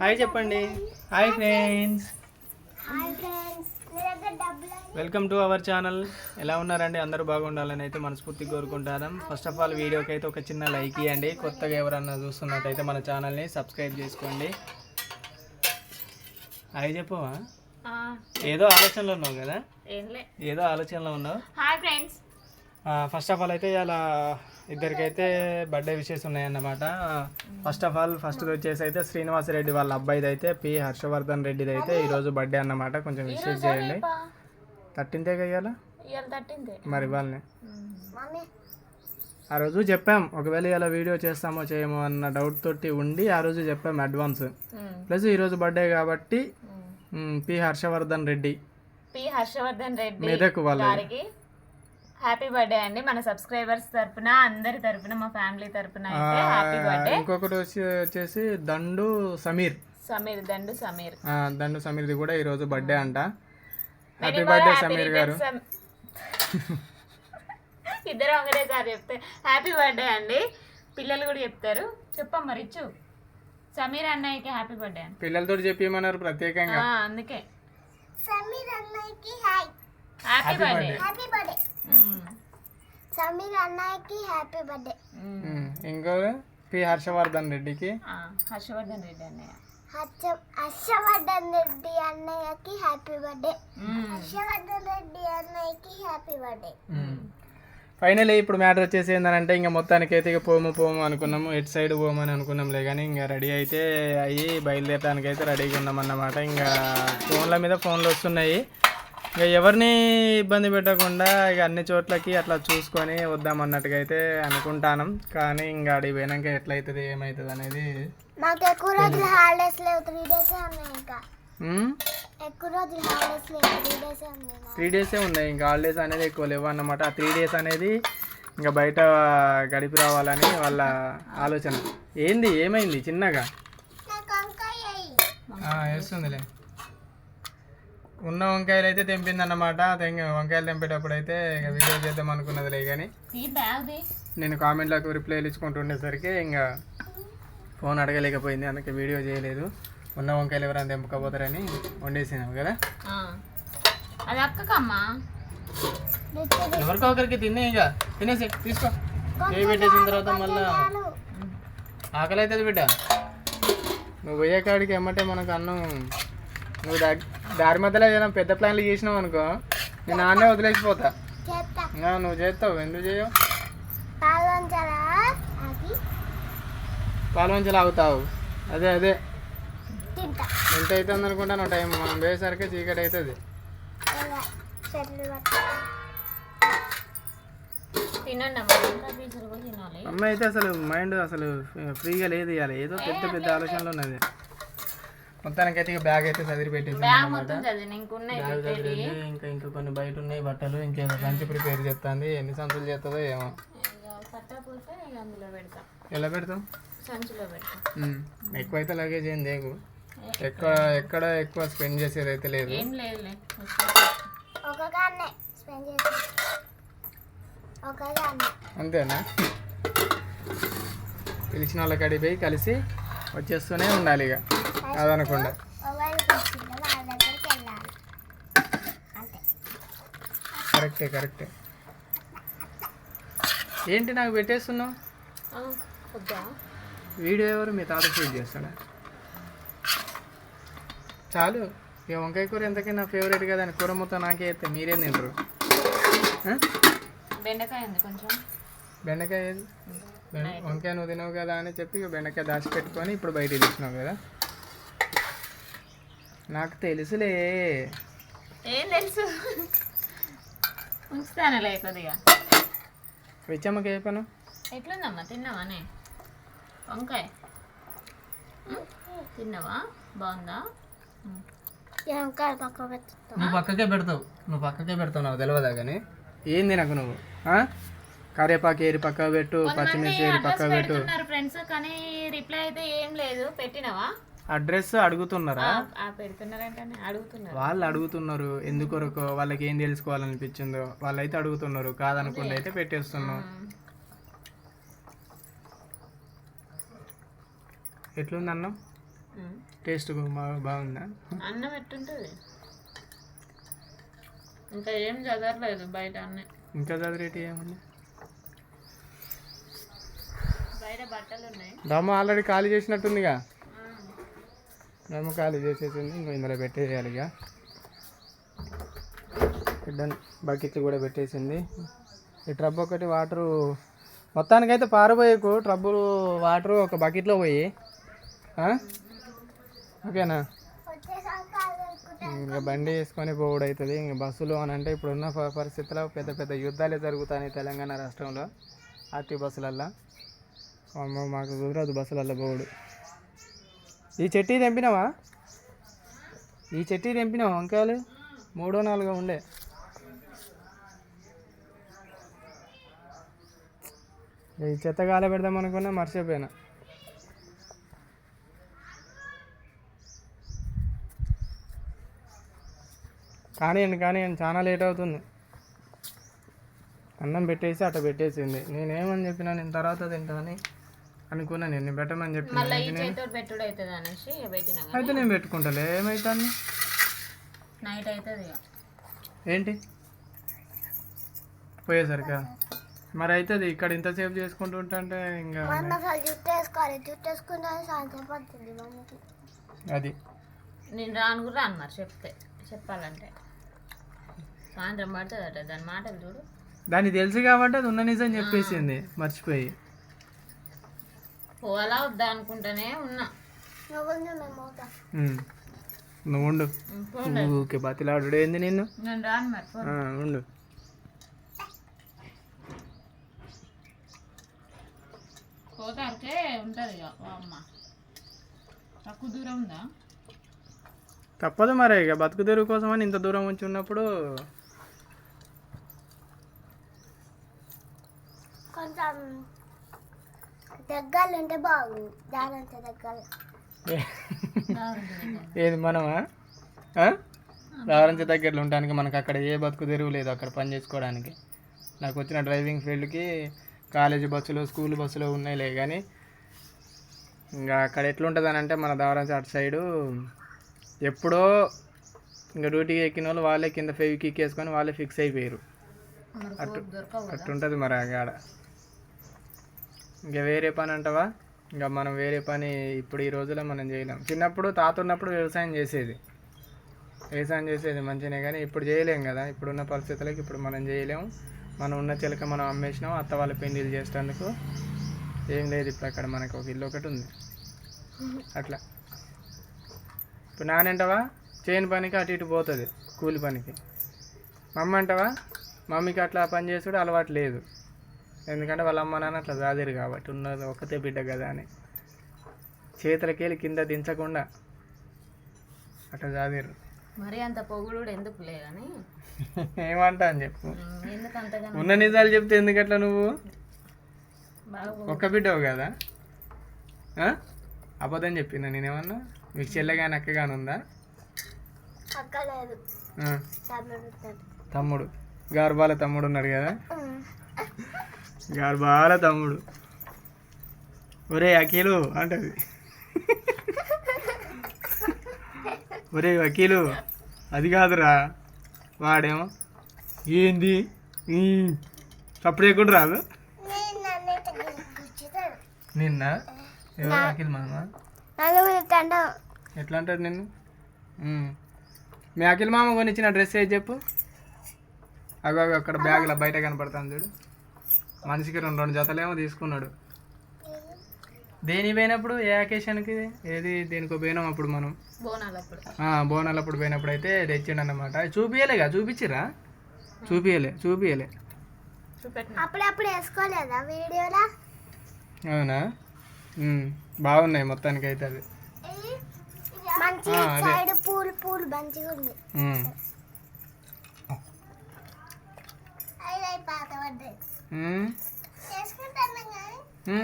Hi చెప్పండి. Hi friends. Welcome to our channel. ఎలా ఉన్నారండి? అందరూ బాగుండాలని అయితే మనస్ఫూర్తిగా కోరుకుంటాను. ఫస్ట్ ఆఫ్ ఆల్ వీడియోకి అయితే ఒక చిన్న లైక్ ఇవ్వండి కొత్తగా ఎవరన్నా చూస్తున్నట్టయితే మన ఛానల్ని సబ్స్క్రైబ్ చేసుకోండి. హాయ్ చెప్పవా? ఏదో ఆలోచనలో ఉన్నావు కదా? ఏదో ఆలోచనలో ఉన్నావు? Hi friends. First of all అయితే ఇలా ఇద్దరికైతే బర్త్డే విషెస్ ఉన్నాయన్నమాట. ఫస్ట్ ఆఫ్ ఆల్ ఫస్ట్ వచ్చేసి అయితే శ్రీనివాస్ రెడ్డి వాళ్ళ అబ్బాయిది అయితే పి హర్షవర్ధన్ రెడ్డిది అయితే ఈరోజు బర్త్డే అన్నమాట. కొంచెం విషెస్ చేయండి. థర్టీన్తే తట్టింది మరి వాళ్ళని. మమ్మీ ఆ రోజు చెప్పాం ఒకవేళ ఇలా వీడియో చేస్తామో చేయమో అన్న డౌట్ తోటి ఉండి ఆ రోజు చెప్పాం అడ్వాన్స్ ప్లస్ ఈరోజు బర్త్డే కాబట్టి పి హర్షవర్ధన్ రెడ్డి. పి హర్షవర్ధన్ రెడ్డి మెదక్ వాళ్ళ గారికి. హ్యాపీ బర్త్డే అండి. మన సబ్స్క్రైబర్స్ తరపున అందరి తరపున మా ఫ్యామిలీ తరపున అయితే హ్యాపీ బర్త్డే ఇంకొకటి వచ్చి వచ్చేసి దండు సమీర్. సమీర్ దండు సమీర్. దండు సమీర్ది కూడా ఈరోజు బర్త్డే అంట. హ్యాపీ బర్త్డే సమీర్ గారు. ఇద్దరు ఒకటేసారి చెప్తే. హ్యాపీ బర్త్డే అండి. పిల్లలు కూడా చెప్తారు. చెప్పమ్మా రిచ్చు సమీర్ అన్నయ్యకి హ్యాపీ బర్త్డే పిల్లలతో చెప్పమన్నారు ప్రత్యేకంగా. ఆ, అందుకే. సమీర్ అన్నయ్యకి hi happy birthday happy birthday Sameer అన్నయ్యకి హ్యాపీ బర్త్డే ఇంకో పి హర్షవర్ధన్ రెడ్డికి హర్షవర్ధన్ రెడ్డి అన్నయ్య హర్ష హర్షవర్ధన్ రెడ్డి అన్నయ్యకి హ్యాపీ బర్త్డే. హర్షవర్ధన్ రెడ్డి అన్నయ్యకి హ్యాపీ బర్త్డే ఫైనల్ ఇప్పుడు మ్యాటర్ వచ్చేసి ఏంటంటే ఇంకా మొత్తానికి అయితే ఇక పోము పోము అనుకున్నాము. ఎటు సైడ్ పోమని అనుకున్నాంలే కానీ ఇంకా రెడీ అయితే అయ్యి బయలుదేరడానికి అయితే రెడీగా ఉన్నాం అన్నమాట ఇంకా ఫోన్ల మీద ఫోన్లు వస్తున్నాయి. ఇంకా ఎవరిని ఇబ్బంది పెట్టకుండా ఇక అన్ని చోట్లకి అట్లా చూసుకొని వద్దాం అన్నట్టుగా అయితే అనుకుంటాను. కానీ ఇంకా అడిగి పోయినాక ఎట్లయితుంది ఏమవుతుంది అనేది మాకు ఎక్కువ రోజులు హాలిడేస్ లేవు. త్రీ డేస్ ఉన్నాయి ఇంకా. ఉమ్? ఎక్కువ రోజులు హాలిడేస్ లేవు. త్రీ డేస్ ఉన్నాయి త్రీ డేసే ఉన్నాయి. ఇంకా హాలిడేస్ అనేది ఎక్కువ లేవు అన్నమాట. ఆ త్రీ డేస్ అనేది ఇంకా బయట గడిపి రావాలని వాళ్ళ ఆలోచన. ఏంది? ఏమైంది? చిన్నగా. వేస్తుందిలే. ఉన్న వంకాయలు అయితే తెంపింది అన్నమాట తెంగ వంకాయలు తెంపేటప్పుడు అయితే ఇక వీడియో చేద్దాం అనుకున్నదిలే కానీ నేను కామెంట్లకు రిప్లైలు ఇచ్చుకుంటుండేసరికి ఇంకా ఫోన్ అడగలేకపోయింది. అందుకే వీడియో చేయలేదు. ఉన్న వంకాయలు ఎవరైనా తెంపకపోతారని వండేసినాం కదా. అది అక్కకమ్మా. ఎవరికో ఒకరికి తినే ఇక. తినేసి తీసుకో. ఏ పెట్టేసిన తర్వాత మళ్ళా. ఆకలి అవుతుంది బిడ్డ. నువ్వు పోయే కాడికి ఎమ్మటే మనకు అన్నం నువ్వు దా- దారి మధ్యలో ఏదైనా పెద్ద ప్లాన్లు చేసినావు అనుకో నేను ఆన్నే వదిలేసిపోతా. నువ్వు చేస్తావు ఎందుకు చేయవు? పాల్వంచాలా? ఆగుతావు అదే అదే. తింటా. ఎంత అవుతుంది అనుకుంటాను టైం? మనం పోయేసరికి చీకటి అవుతుంది. అమ్మ అయితే అసలు మైండ్ అసలు ఫ్రీగా లేదు ఇవ్వాలి ఏదో పెద్ద పెద్ద ఆలోచనలు ఉన్నది. మొత్తానికి అయితే ఇక బ్యాగ్ అయితే చదివి పెట్టేసి ఇంకా ఇంకా కొన్ని బయట ఉన్నాయి బట్టలు ఇంకేదో సంచి ప్రిపేర్ చేస్తుంది. ఎన్ని సంచులు చేస్తుందో ఏమో. ఎలా పెడతాం? ఉమ్, ఎక్కువైతే లగేజ్ ఏం దేకు ఎక్కువ ఎక్కడ ఎక్కువ స్పెండ్ చేసేది అయితే లేదు. అంతేనా? పిలిచిన వాళ్ళ కాడికి పోయి కలిసి వచ్చేస్తూనే ఉండాలి ఇక. అదనకుండా. కరెక్టే కరెక్టే. ఏంటి నాకు పెట్టేస్తున్నావు? వీడియో ఎవరు? మీ తాత షూట్ చేస్తాడా? చాలు. ఇక వంకాయ కూర ఎంతకీ నా ఫేవరెట్ కదా అని కూర మొత్తం నాకే అయితే మీరేం తింటారు? బెండకాయ ఉంది కొంచెం. బెండకాయ వంకాయ నువ్వు తినవు కదా అని చెప్పి ఇక బెండకాయ దాచిపెట్టుకొని ఇప్పుడు బయటికి తీసినావు కదా? నాకు తెలుసులే. ఏం తెలుసు? ఉంచుతానులే కొద్దిగా. విచ్చమ్మకి ఏ పను ఎట్లుందమ్మా తిన్నావానే వంకాయ? తిన్నావా? బాగుందా. వంకాయ పక్క నువ్వు పక్కకే పెడతావు. నువ్వు పక్కకే పెడతావు నాకు తెలియదా కానీ? ఏంది నాకు నువ్వు? ఆ? కరివేపాకు ఏరి పక్క పెట్టు పచ్చిమిర్చి ఏరి పక్క పెట్టు. ఫ్రెండ్స్ కానీ రిప్లై అయితే ఏం లేదు. పెట్టినావా? అడ్రస్ అడుగుతున్నారా? వాళ్ళు అడుగుతున్నారు ఎందుకొరకు వాళ్ళకి ఏం తెలుసుకోవాలనిపించిందో. వాళ్ళైతే అడుగుతున్నారు కాదనుకుండా అయితే పెట్టేస్తున్నావు ఉం. ఎట్లుంది అన్నం. టేస్ట్ బాగా బాగుందా? అన్నం ఎట్టుంటుంది? ఇంకా ఏం చదవట్లేదు బయట అన్నీ. ఇంకా చదివేటి ఏముంది? బయట బట్టలు ఉన్నాయి దమ్మ ఆల్రెడీ ఖాళీ చేసినట్టుందిగా. దమ్మ ఖాళీ చేసేసింది ఇంకో ఇందులో పెట్టేయాలి ఇక. డన్ బకెట్లు కూడా పెట్టేసింది. ఈ ట్రబ్ ఒకటి వాటరు మొత్తానికైతే పారిపోయేకు ట్రబ్బులు వాటరు ఒక బకెట్లో పోయి. ఓకేనా? ఇంకా బండి వేసుకొని పోవుడు అవుతుంది ఇంకా బస్సులు అని అంటే ఇప్పుడున్న ప- పరిస్థితుల్లో పెద్ద పెద్ద యుద్ధాలే జరుగుతాయి తెలంగాణ రాష్ట్రంలో. ఆర్టీ బస్సులల్లో. మాకు కుదరదు బస్సులల్లో పోవుడు. ఈ చెట్టి తెంపినావా ఈ చెట్టి తెంపినావా వంకాయలు? మూడో నాలుగో ఉండే. ఈ చెత్త గాలి పెడదాం అనుకున్నా మర్చిపోయినా. కానివ్వండి కానివ్వండి చాలా లేట్ అవుతుంది. అన్నం పెట్టేసి అట్ట పెట్టేసింది. నేనేమని చెప్పినా నేను తర్వాత తింటానని అనుకున్నా నేను పెట్టమని కానీ అయితే నేను పెట్టుకుంటాలే ఏమవుతాను నైట్ అవుతుంది ఏంటి? పోయేసరికా? మరి అవుతుంది ఇక్కడ ఇంతసేపు చేసుకుంటూ ఉంటే ఇంకా పడుతుంది అది. నేను రాను కూడా రాను మరి చెప్తే చెప్పాలంటే. సాయంత్రం పడుతుందట దాని మాటలు చూడు. దాన్ని తెలుసు కాబట్టి అది ఉన్న నిజం చెప్పేసింది మర్చిపోయి. పోవాలా వద్దా అనుకుంటూనే ఉన్నా. నువ్వు ఉండు బతిలాడు ఏంది నిన్ను? నేను రాను మరి పో. ఆ, ఉండు. పోతారికే ఉంటుంది ఇక ఓ అమ్మ. తక్కువ దూరం ఉందా? తప్పదు మరి ఇక బతుకు తెరువు కోసం అని ఇంత దూరం ఉంచి ఉన్నప్పుడు కొంచెం దగ్గరలో ఉంటే బాగుంది. దానంత దగ్గర ఏది మనమా? ఆ? రావరంచి దగ్గరలో ఉండడానికి మనకు అక్కడ ఏ బతుకు తెరువు లేదు అక్కడ పని చేసుకోవడానికి. నాకు వచ్చిన డ్రైవింగ్ ఫీల్డ్కి కాలేజీ బస్సులు స్కూల్ బస్సులు ఉన్నాయిలే కానీ ఇంకా అక్కడ ఎట్లుంటుంది అని అంటే మన దావరంచి అటు సైడు ఎప్పుడో ఇంకా డ్యూటీకి ఎక్కిన వాళ్ళు వాళ్ళే కింద ఫెవి కిక్ వేసుకొని వాళ్ళే ఫిక్స్ అయిపోయారు కదా. అట్టుంటుంది మరి ఆ గాడ. ఇంకా వేరే పని అంటావా? ఇంకా మనం వేరే పని ఇప్పుడు ఈ రోజుల్లో మనం చేయలేం. చిన్నప్పుడు తాత ఉన్నప్పుడు వ్యవసాయం చేసేది. వ్యవసాయం చేసేది మంచిగానే కానీ ఇప్పుడు చేయలేం కదా. ఇప్పుడున్న పరిస్థితులకి ఇప్పుడు మనం చేయలేము మనం ఉన్న చిలక మనం అమ్మేసినాం. అత్త వాళ్ళ పెళ్ళిళ్ళు చేసేందుకు ఏం లేదు ఇప్పుడు అక్కడ మనకు ఒక ఇల్లు ఒకటి ఉంది. అట్లా. ఇప్పుడు నానంటావా చేయని పనికి అటు ఇటు పోతుంది. కూలి పనికి. మమ్మ అంటావా? మమ్మీకి అట్లా పని చేసుడు అలవాటు లేదు. ఎందుకంటే వాళ్ళ అమ్మ నాన్న అట్లా చాదిరు కాబట్టి ఉన్నది ఒక్కతే బిడ్డ కదా అని. చేతులకెళ్ళి కింద దించకుండా అట్లా చాదిరు మరి అంత పొగుడు ఎందుకులే కానీ ఏమంటా అని చెప్పు. ఎందుకు ఉన్న నిజాలు చెప్తే ఎందుకట్లా నువ్వు? ఒక్క బిడ్డవు కదా? అబద్ధం చెప్పిందా నేనేమన్నా? మీకు చెల్లె కానీ అక్క కానీ ఉందా? తమ్ముడు గార్బాల తమ్ముడు. ఉన్నాడు కదా? గార్బాల తమ్ముడు. ఒరే అఖిలు అంటది. ఒరే వకీలు అది కాదురా వాడేమో ఏంది? సప్పుడు కూడా రాదు? నేను నన్ను? ఎవరు అఖిల్ మామ. ఎట్లా అంటాడు నిన్ను. మీ అఖిల్ మామ కొనిచ్చిన డ్రెస్ ఏది చెప్పు? అగో అక్కడ బ్యాగ్లో బయట కనపడతాను చూడు. మనిషికి రెండు రెండు జతలేమో తీసుకున్నాడు. దేని పోయినప్పుడు? ఏ అకేషన్కి? ఏది? దేనికో పోయినాం అప్పుడు మనం. బోనాలు అప్పుడు పోయినప్పుడు అయితే తెచ్చిండు అన్నమాట చూపియలేగా? చూపించిరా చూపియలే చూపియలే. చూపెట్టిన? అప్పుడప్పుడు వేసుకోలేదా వీడియోలో? అవునా? బాగున్నాయి మొత్తానికి అయితే అది మంచి ఆ, అదే.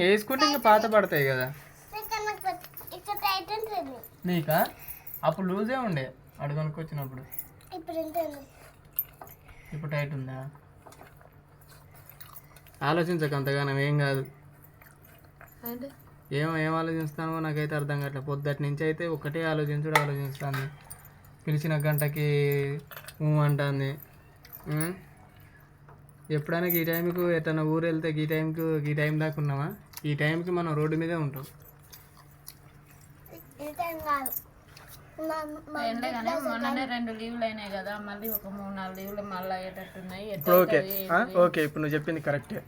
వేసుకుంటే ఇంకా పాత పడతాయి కదా. నాకు అప్పుడు లూజే ఉండే అడుగునికి వచ్చినప్పుడు ఇప్పుడు టైట్ ఉందా? ఆలోచించక అంతగానం ఏం కాదు. అంటే? ఏం ఏం ఆలోచిస్తానో నాకైతే అర్థం కావట్లేదు పొద్దుటి నుంచి అయితే ఒకటే ఆలోచించుడు ఆలోచిస్తాను పిలిచిన గంటకి ఊ అంటుంది? ఎప్పుడైనా ఈ టైంకి ఎట్టన్నా ఊరు వెళ్తే ఈ టైంకి ఈ టైం దాకా ఉన్నామా? ఈ టైంకి మనం రోడ్డు మీదే ఉంటాం. ఇంకేం కాదు మా- మా ఎండగానే మొన్ననే రెండు లీవ్లు అయినాయి కదా మళ్ళీ ఒక మూడు నాలుగు లీవ్లు మళ్ళీ అయ్యేటట్టున్నాయి. ఇప్పుడు ఓకే? ఓకే ఇప్పుడు నువ్వు చెప్పింది కరెక్టే.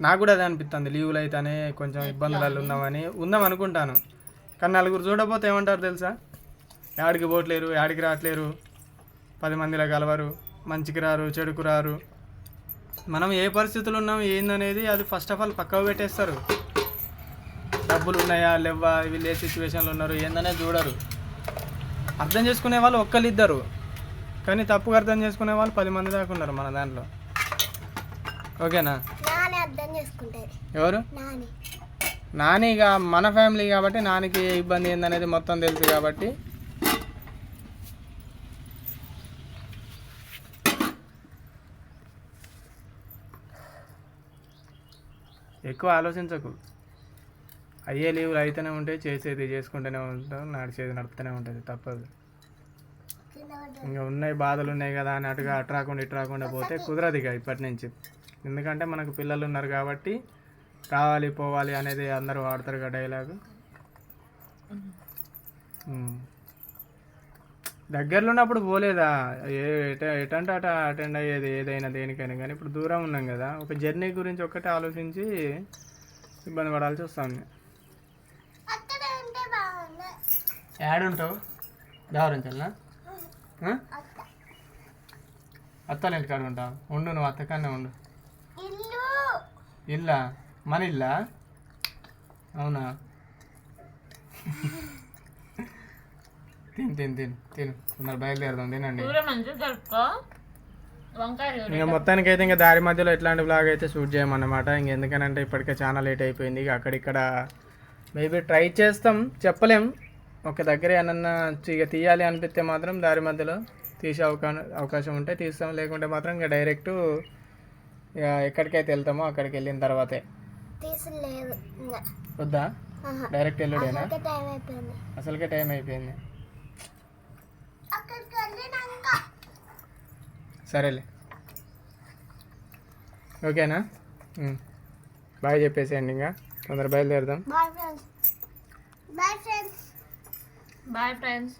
నాకు కూడా అదే అనిపిస్తుంది లీవులు అయితేనే కొంచెం ఇబ్బందులలో ఉన్నామని. ఉందాం అనుకుంటాను. కానీ నలుగురు చూడకపోతే ఏమంటారు తెలుసా? యాడికి పోట్లేరు యాడికి రావట్లేరు పది మందిలో కలవరు మంచికి రారు చెడుకు రారు. మనం ఏ పరిస్థితులు ఉన్నాం ఏందనేది అది ఫస్ట్ ఆఫ్ ఆల్ పక్కకు పెట్టేస్తారు. డబ్బులు ఉన్నాయా లేవా వీళ్ళు ఏ సిచ్యువేషన్లో ఉన్నారు ఏందనేది చూడరు. అర్థం చేసుకునే వాళ్ళు ఒక్కరిద్దరు కానీ తప్పుగా అర్థం చేసుకునే వాళ్ళు పది మంది దాకా ఉన్నారు మన దాంట్లో. ఓకేనా? ఎవరు? నాని. ఇక మన ఫ్యామిలీ కాబట్టి నానికి ఇబ్బంది ఏందనేది మొత్తం తెలుసు కాబట్టి. ఎక్కువ ఆలోచించకు. అయ్యే లీవులు అయితేనే ఉంటాయి చేసేది చేసుకుంటూనే ఉంటాం నడిచేది నడుపుతూనే ఉంటుంది తప్పదు. ఇంకా ఉన్నాయి బాధలు ఉన్నాయి కదా అని అటుగా అటు రాకుండా ఇటు రాకుండా పోతే కుదరదు ఇక ఇప్పటి నుంచి. ఎందుకంటే మనకు పిల్లలు ఉన్నారు కాబట్టి రావాలి పోవాలి అనేది అందరూ వాడతారు కదా డైలాగు. దగ్గరలో ఉన్నప్పుడు పోలేదా? ఏ ఎట ఎటంటే అట అటెండ్ అయ్యేది ఏదైనా దేనికైనా కానీ. ఇప్పుడు దూరం ఉన్నాం కదా. ఒక జర్నీ గురించి ఒక్కటే ఆలోచించి ఇబ్బంది పడాల్సి వస్తుంది. యాడ్ ఉంటావు? దావరించాలనా అత్త. అత్తలు ఇంటికాడ ఉంటావు? ఉండు నువ్వు అత్తకానే ఉండు. ఇల్లు. ఇల్లా? మన ఇల్లా? అవునా? తిను తిను తిను తిను. తొందర బయలుదేరదాం తినండి. ఇంకా మొత్తానికి అయితే ఇంకా దారి మధ్యలో ఎట్లాంటి బ్లాగ్ అయితే షూట్ చేయమన్నమాట. ఇంక ఎందుకనంటే ఇప్పటికే చాలా లేట్ అయిపోయింది. ఇక అక్కడిక్కడ మేబీ ట్రై చేస్తాం చెప్పలేం. ఒక దగ్గర ఏమన్నా ఇక తీయాలి అనిపిస్తే మాత్రం దారి మధ్యలో తీసే అవకా అవకాశం ఉంటే తీస్తాం. లేకుంటే మాత్రం ఇంకా డైరెక్ట్ ఇక ఎక్కడికైతే వెళ్తామో అక్కడికి వెళ్ళిన తర్వాతే. వద్దా. డైరెక్ట్ వెళ్ళుడేనా? అక్కడికే టైం అయిపోయింది. అసలుకే టైం అయిపోయింది అక్కడికి వెళ్ళినాక సరేలే. ఓకేనా. బాయ్ చెప్పేసేయండి ఇంకా. తొందర బయలుదేరదాం. Bye friends bye friends